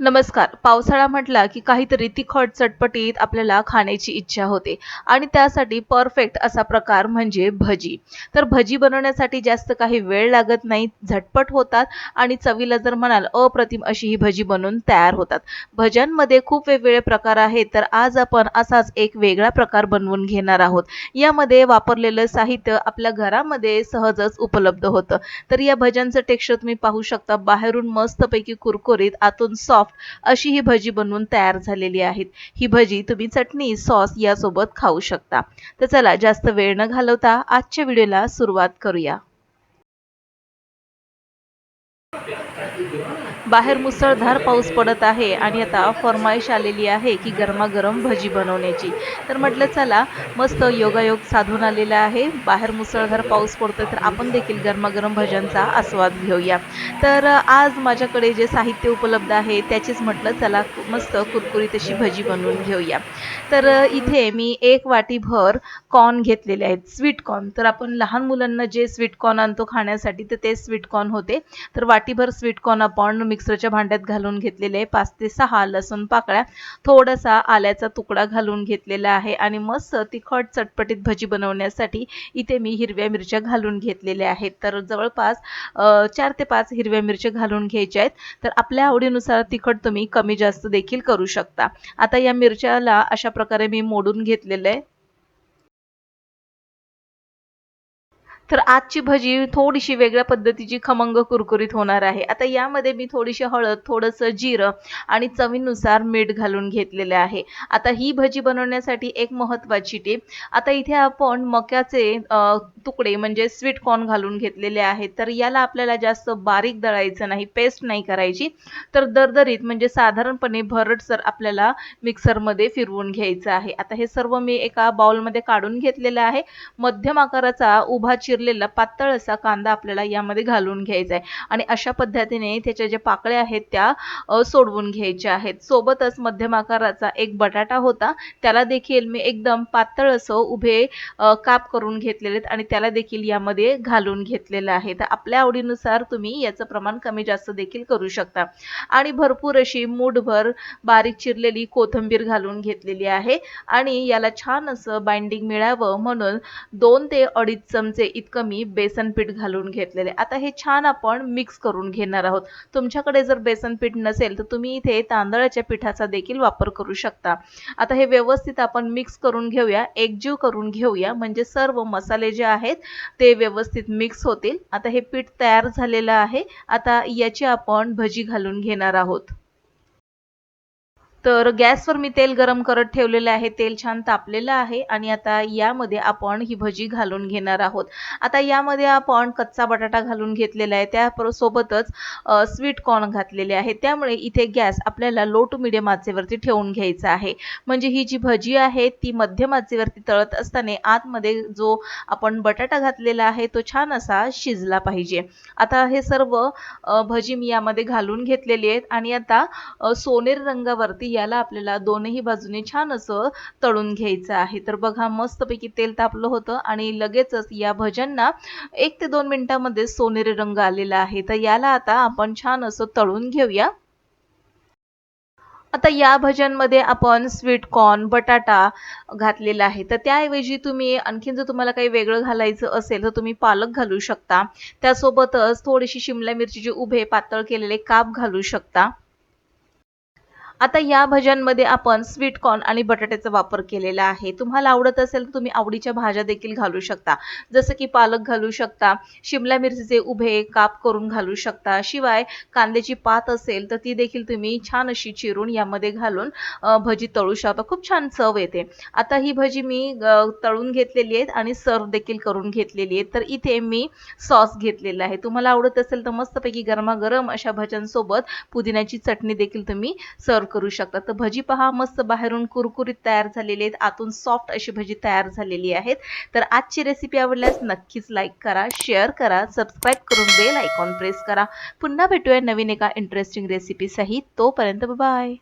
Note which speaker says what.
Speaker 1: नमस्कार. पावसाळा म्हटला की काहीतरी तिखट चटपटीत आपल्याला खाण्याची इच्छा होते आणि त्यासाठी परफेक्ट असा प्रकार म्हणजे भजी. तर भजी बनवण्यासाठी जास्त काही वेळ लागत नाही झटपट होतात आणि चवीला जर म्हणाल अप्रतिम अशी ही भजी बनवून तयार होतात. भज्यांमध्ये खूप वेगवेगळे प्रकार आहेत तर आज आपण असाच एक वेगळा प्रकार बनवून घेणार आहोत. यामध्ये वापरलेलं साहित्य आपल्या घरामध्ये सहजच उपलब्ध होतं. तर या भज्यांचं टेक्स्चर तुम्ही पाहू शकता. बाहेरून मस्तपैकी कुरकुरीत आतून सॉफ्ट अशी ही भजी बनवून तयार झालेली आहेत. ही भजी तुम्ही चटणी सॉस यासोबत खाऊ शकता. तर चला जास्त वेळ न घालवता आजच्या व्हिडिओला सुरुवात करूया. बाहेर मुसळधार पाऊस पडत आहे आणि आता फरमाईश आलेली आहे की गरमागरम भजी बनवण्याची. तर म्हटलं चला मस्त योगायोग साधून आलेला आहे. बाहेर मुसळधार पाऊस पडतो तर आपण देखील गरमागरम भज्यांचा आस्वाद घेऊया. तर आज माझ्याकडे जे साहित्य उपलब्ध आहे त्याचीच म्हटलं चला मस्त कुरकुरीत अशी भजी बनवून घेऊया. तर इथे मी एक वाटीभर कॉर्न घेतलेले आहेत स्वीट कॉर्न. तर आपण लहान मुलांना जे स्वीट कॉर्न आणतो खाण्यासाठी तर ते स्वीट कॉर्न होते. तर वाटीभर स्वीट कॉर्न आपण मिक्सरच्या भांड्यात घालून घेतलेले आहे पाच ते सहा लसूण पाकळ्या थोडासा आल्याचा तुकडा घालून घेतलेला आहे. आणि मस्त तिखट चटपटीत भजी बनवण्यासाठी इथे मी हिरव्या मिरच्या घालून घेतलेल्या आहेत. तर जवळपास चार ते पाच हिरव्या मिरच्या घालून घ्यायच्या आहेत. तर आपल्या आवडीनुसार तिखट तुम्ही कमी जास्त देखील करू शकता. आता या मिरच्याला अशा प्रकारे मी मोडून घेतलेलं आहे. तर आजची भजी थोडीशी वेगळ्या पद्धतीची खमंग कुरकुरीत होणार आहे. आता यामध्ये मी थोडीशी हळद थोडंसं जिरं आणि चवीनुसार मीठ घालून घेतलेले आहे. आता ही भजी बनवण्यासाठी एक महत्त्वाची टीप. आता इथे आपण मक्याचे तुकडे म्हणजे स्वीट कॉर्न घालून घेतलेले आहेत. तर याला आपल्याला जास्त बारीक दळायचं नाही पेस्ट नाही करायची. तर दरदरीत म्हणजे साधारणपणे भरटसर आपल्याला मिक्सरमध्ये फिरवून घ्यायचं आहे. आता हे सर्व मी एका बाउलमध्ये काढून घेतलेलं आहे. मध्यम आकाराचा उभा चिरलेला पातळ असा कांदा आपल्याला यामध्ये घालून घ्यायचा आहे. आणि अशा पद्धतीने त्याच्या ज्या पाकळ्या आहेत त्या सोडवून घ्यायच्या आहेत. सोबतच मध्यम आकाराचा एक बटाटा होता. त्याला देखील मी एकदम पातळ असं उभे काप करून घेतलेले आहेत आणि त्याला देखील यामध्ये घालून घेतलेलं आहे. तर आपल्या आवडीनुसार तुम्ही याचं प्रमाण कमी जास्त देखील करू शकता. आणि भरपूर अशी मूठभर बारीक चिरलेली कोथिंबीर घालून घेतलेली आहे. आणि याला छान असं बाइंडिंग मिळावं म्हणून दोन ते अडीच चमचे इतकं मी बेसन पीठ घालून घेतलेले. आता हे छान आपण मिक्स करून घेणार आहोत. तुमच्याकडे जर बेसन पीठ नसेल तर तुम्ही इथे तांदळाच्या पिठाचा देखील वापर करू शकता. आता हे व्यवस्थित आपण मिक्स करून घेऊया. एकजीव करून घेऊया. म्हणजे सर्व मसाले जे आहेत ते व्यवस्थित मिक्स होतील. आता हे पीठ तयार झालेलं आहे. आता याची आपण भजी घालून घेणार आहोत. तर गॅसवर मी तेल गरम करत ठेवलेलं आहे. तेल छान तापलेलं आहे आणि आता यामध्ये आपण ही भजी घालून घेणार आहोत. आता यामध्ये आपण कच्चा बटाटा घालून घेतलेला आहे. त्या सोबतच स्वीट कॉर्न घातलेले आहे. त्यामुळे इथे गॅस आपल्याला लो टू मिडियम आचेवरती ठेवून घ्यायचा आहे. म्हणजे ही जी भजी आहे ती मध्यम आचेवरती तळत असताना आतमध्ये जो आपण बटाटा घातलेला आहे तो छान असा शिजला पाहिजे. आता हे सर्व भजी मी यामध्ये घालून घेतलेली आहेत. आणि आता सोनेरी रंगावरती याला आपल्याला दोनही बाजूने छान असं तळून घ्यायचं आहे. तर बघा मस्तपैकी तेल तापलं होतं आणि लगेचच या भज्यांना एक ते दोन मिनिटांमध्ये सोनेरी रंग आलेला आहे. तर याला आता आपण छान असं तळून घेऊया. आता या भज्यांमध्ये आपण स्वीट कॉर्न बटाटा घातलेला आहे. तर त्याऐवजी तुम्ही आणखीन जर तुम्हाला काही वेगळं घालायचं असेल तर तुम्ही पालक घालू शकता. त्यासोबतच थोडीशी शिमला मिरचीचे उभे पातळ केलेले काप घालू शकता. आता या भज्यांमध्ये आपण स्वीट कॉर्न आणि बटाट्याचा वापर केलेला आहे. तुम्हाला आवडत असेल तर तुम्ही आवडीच्या भाज्या देखील घालू शकता. जसं की पालक घालू शकता शिमला मिरचीचे उभे काप करून घालू शकता. शिवाय कांद्याची पात असेल तर ती देखील तुम्ही छान अशी चिरून यामध्ये घालून भजी तळू शकता. खूप छान चव येते. आता ही भजी मी तळून घेतलेली आहेत आणि सर्व देखील करून घेतलेली आहेत. तर इथे मी सॉस घेतलेला आहे. तुम्हाला आवडत असेल तर मस्तपैकी गरमागरम अशा भज्यांसोबत पुदिन्याची चटणी देखील तुम्ही सर्व करू शकता. तर भजी पहा मस्त बाहेरून कुरकुरीत तयार झालेली आहेत. आतून सॉफ्ट अशी भजी तयार झालेली आहेत. तर आजची रेसिपी आवडल्यास नक्कीच लाईक करा शेअर करा सबस्क्राईब करून बेल आयकॉन प्रेस करा. पुन्हा भेटूया नवीन एका इंटरेस्टिंग रेसिपीसहित तोपर्यंत बाय